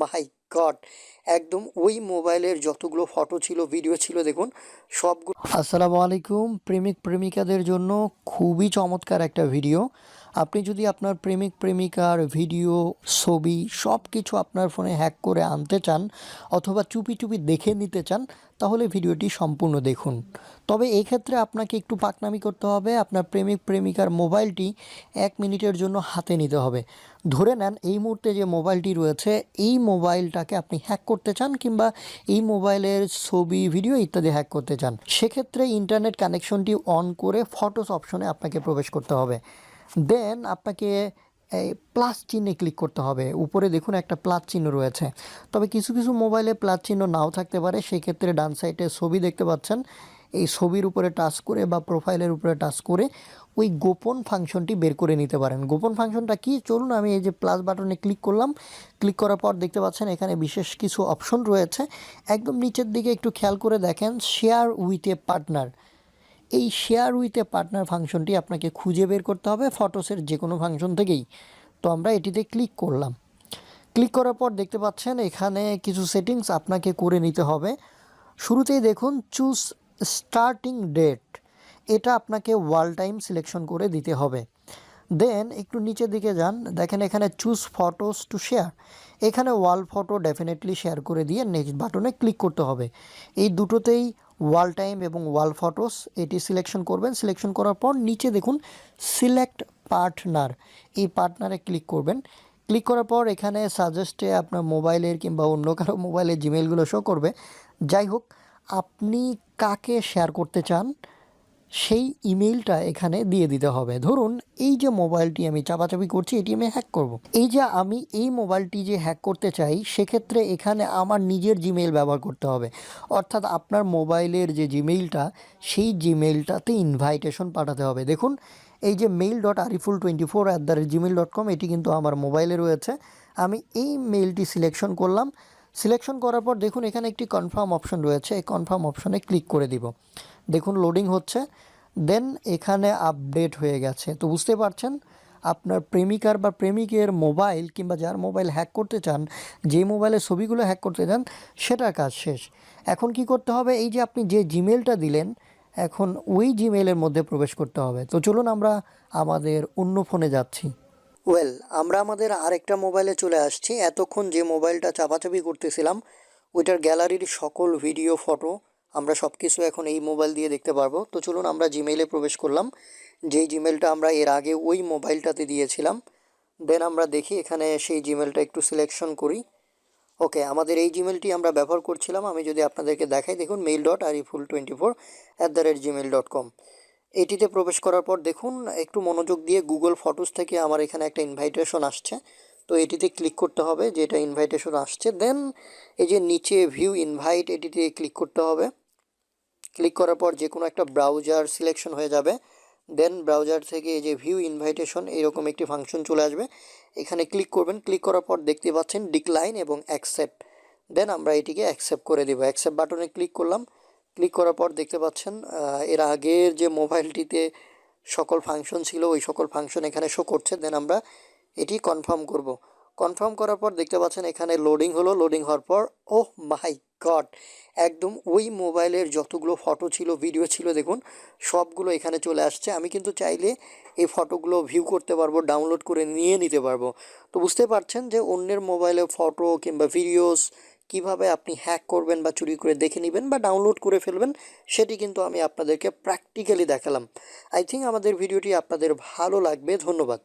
মাই god. একদম ওই মোবাইলের যতগুলো ফটো ছিল ভিডিও ছিল, দেখুন, সবগুলো আসসালামু আলাইকুম প্রেমিক প্রেমিকাদের জন্য খুবই চমৎকার একটা ভিডিও আপনি যদি আপনার প্রেমিক, প্রেমিকার ভিডিও, ছবি সব কিছু আপনার ফোনে হ্যাক করে আনতে চান অথবা চুপি চুপি দেখে নিতে চান, তাহলে ভিডিওটি সম্পূর্ণ দেখুন। তবে এই ক্ষেত্রে আপনাকে একটু পাকনামি করতে হবে, আপনার প্রেমিক, প্রেমিকার মোবাইলটি এক মিনিটের জন্য হাতে নিতে হবে। ধরে নেন এই মুহূর্তে যে মোবাইলটি রয়েছে, এই মোবাইলটাকে আপনি হ্যাক করতে চান কিংবা এই মোবাইলের ছবি, ভিডিও ইত্যাদি হ্যাক করতে চান, সেক্ষেত্রে ইন্টারনেট কানেকশনটি অন করে ফটোস অপশনে আপনাকে প্রবেশ করতে হবে। দেন আপনাকে, এই প্লাস চিহ্নে ক্লিক করতে হবে। উপরে দেখুন একটা প্লাস চিহ্ন রয়েছে। তবে কিছু কিছু মোবাইলে প্লাস চিহ্ন নাও থাকতে পারে। সেক্ষেত্রে ডান সাইডে ছবি দেখতে পাচ্ছেন। এই ছবির উপরে টাচ করে বা প্রোফাইলের উপরে টাচ করে ওই গোপন ফাংশনটি বের করে নিতে পারেন। গোপন ফাংশনটা কি? চলুন আমি এই যে প্লাস বাটনে ক্লিক করলাম। ক্লিক করার পর দেখতে পাচ্ছেন এখানে বিশেষ কিছু অপশন রয়েছে। একদম নিচের দিকে একটু খেয়াল করে দেখেন শেয়ার উইথ এ পার্টনার এই শেয়ার উইথ এ পার্টনার ফাংশনটি আপনাকে খুঁজে বের করতে হবে ফটোসের যে কোনো ফাংশন থেকেই। তো আমরা এটিতে ক্লিক করলাম। ক্লিক করার পর দেখতে পাচ্ছেন এখানে কিছু সেটিংস আপনাকে করে নিতে হবে। শুরুতেই দেখুন চুজ স্টার্টিং ডেট এটা আপনাকে ওয়াল টাইম সিলেকশন করে দিতে হবে। দেন একটু নিচের দিকে যান। দেখেন এখানে চুজ ফটোস টু শেয়ার এখানে ওয়াল ফটো ডেফিনেটলি শেয়ার করে দিয়ে নেক্সট বাটনে ক্লিক করতে হবে। এই দুটোতেই ওয়াল টাইম এবং ওয়াল ফটোস, এটি সিলেকশন করবেন। সিলেকশন করার পর নিচে দেখুন সিলেক্ট পার্টনার এই পার্টনারে ক্লিক করবেন। ক্লিক করার পর এখানে সাজেস্টে আপনার মোবাইলের কিংবা অন্য কারও মোবাইলের জিমেলগুলো শো করবে। যাই হোক, আপনি কাকে শেয়ার করতে চান? সেই ইমেইলটা এখানে দিয়ে দিতে হবে। ধরুন, এই যে মোবাইলটি আমি চাপাচাপি করছি এটি আমি হ্যাক করব। এই যে আমি এই মোবাইলটি যে হ্যাক করতে চাই, সেক্ষেত্রে এখানে আমার নিজের জিমেইল ব্যবহার করতে হবে। অর্থাৎ আপনার মোবাইলের যে জিমেইলটা, সেই জিমেইলটাতে ইনভাইটেশন পাঠাতে হবে। দেখুন, এই যে mail dot Ariful twenty four at the rate Gmail dot com এটি কিন্তু আমার মোবাইলে রয়েছে। আমি এই মেইলটি সিলেকশন করলাম। সিলেকশন করার পর দেখুন এখানে একটি কনফার্ম অপশন রয়েছে। এই কনফার্ম অপশনে ক্লিক করে দিব। দেখুন লোডিং হচ্ছে। দেন এখানে আপডেট হয়ে গেছে। তো বুঝতে পারছেন? আপনার প্রেমিকার বা প্রেমিকের মোবাইল কিংবা যার মোবাইল হ্যাক করতে চান, যে মোবাইলের ছবিগুলো হ্যাক করতে চান, সেটার কাজ শেষ। এখন কি করতে হবে? এই যে আপনি যে জিমেলটা দিলেন, এখন ওই জিমেলের মধ্যে প্রবেশ করতে হবে। তো চলুন আমরা আমাদের অন্য ফোনে যাচ্ছি। ওয়েল আমরা আমাদের আরেকটা মোবাইলে চলে আসছি। এতক্ষণ যে মোবাইলটা চাপাচাপি করতেছিলাম, ওইটার গ্যালারির সকল ভিডিও ফটো আমরা সব কিছু এখন এই মোবাইল দিয়ে দেখতে পারব। তো চলুন আমরা জিমেইলে প্রবেশ করলাম। যেই জিমেলটা আমরা এর আগে ওই মোবাইলটাতে দিয়েছিলাম দেন আমরা দেখি এখানে সেই জিমেলটা একটু সিলেকশন করি। ওকে আমাদের এই জিমেলটি আমরা ব্যবহার করছিলাম। আমি যদি আপনাদেরকে দেখাই, দেখুন mail dot Ariful twenty four at the rate Gmail dot com এটিতে প্রবেশ করার পর দেখুন, একটু মনোযোগ দিয়ে গুগল ফটোস থেকে আমার এখানে একটা ইনভাইটেশন আসছে। তো এটিতে ক্লিক করতে হবে, যেটা ইনভাইটেশন আসছে। দেন এই যে নিচে ভিউ ইনভাইট এটিতে ক্লিক করতে হবে। ক্লিক করার পর যে কোনো একটা ব্রাউজার সিলেকশন হয়ে যাবে। দেন ব্রাউজার থেকে এই যে ভিউ ইনভাইটেশন এরকম একটি ফাংশন চলে আসবে। এখানে ক্লিক করবেন ক্লিক করার পর দেখতে পাচ্ছেন ডিক্লাইন এবং অ্যাকসেপ্ট দেন আমরা এটিকে অ্যাকসেপ্ট করে দেবো। অ্যাকসেপ্ট বাটনে ক্লিক করলাম। ক্লিক করার পর দেখতে পাচ্ছেন এর আগের যে মোবাইলটিতে সকল ফাংশন ছিল, ওই সকল ফাংশন এখানে শো করছে। দেন আমরা এটি কনফার্ম করব। কনফার্ম করার পর দেখতে পাচ্ছেন, এখানে লোডিং হলো। লোডিং হওয়ার পর ওহ মাই গড একদম ওই মোবাইলের যতগুলো ফটো ছিল ভিডিও ছিল, দেখুন, সবগুলো এখানে চলে আসছে। আমি কিন্তু চাইলে এই ফটোগুলো ভিউ করতে পারব ডাউনলোড করে নিয়ে নিতে পারব। তো বুঝতে পারছেন যে অন্যের মোবাইলে ফটো কিংবা ভিডিওস কীভাবে আপনি হ্যাক করবেন বা চুরি করে দেখে নেবেন বা ডাউনলোড করে ফেলবেন, সেটি কিন্তু আমি আপনাদেরকে প্র্যাকটিক্যালি দেখালাম। আই থিঙ্ক আমাদের ভিডিওটি আপনাদের ভালো লাগবে। ধন্যবাদ।